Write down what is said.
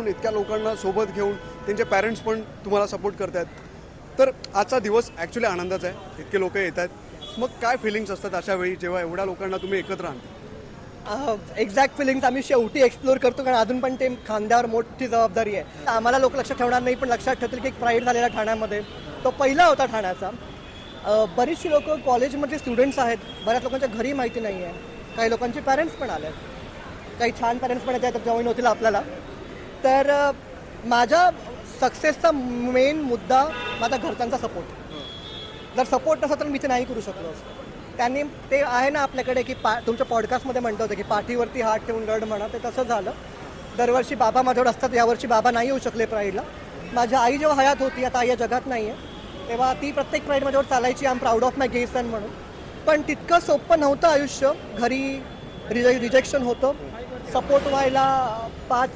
इतक्या लोकांना सोबत घेऊन त्यांचे पॅरेंट्स पण तुम्हाला सपोर्ट करतात तर आजचा दिवस ॲक्च्युली आनंदाचा आहे. इतके लोक येत आहेत. मग काय फिलिंग्स असतात अशा वेळी जेव्हा एवढ्या लोकांना तुम्ही एकत्र आणता? एक्झॅक्ट फिलिंग्स आम्ही शेवटी एक्सप्लोर करतो कारण अजून पण ते खांद्यावर मोठी जबाबदारी आहे. आम्हाला लोक लक्षात ठेवणार नाही पण लक्षात ठेवतील की एक प्राईड झालेला ठाण्यामध्ये तो पहिला होता ठाण्याचा. बरीचशी लोक कॉलेजमधले स्टुडंट्स आहेत. बऱ्याच लोकांच्या घरी माहिती नाही आहे काही लोकांचे पॅरेंट्स पण आले आहेत काही छान पॅरेंट्स पण येत आहेत जॉईन होतील आपल्याला. तर माझ्या सक्सेसचा मेन मुद्दा माझा घरच्यांचा सपोर्ट जर सपोर्ट नसता तर मी ते नाही करू शकलो. त्यांनी ते आहे ना आपल्याकडे की पा तुमच्या पॉडकास्टमध्ये म्हणत होतं की पाठीवरती हात ठेवून रड म्हणा ते तसं झालं. दरवर्षी बाबा माझ्यावर असतात यावर्षी बाबा नाही येऊ शकले प्राईडला माझी आई जेव्हा हयात होती आता आई या जगात नाही आहे तेव्हा ती प्रत्येक प्राईड माझ्यावर चालायची आम प्राऊड ऑफ माय गेसन म्हणून. पण तितकं सोपं नव्हतं आयुष्य. घरी रिजे रिजेक्शन होतं. सपोर्ट व्हायला पाच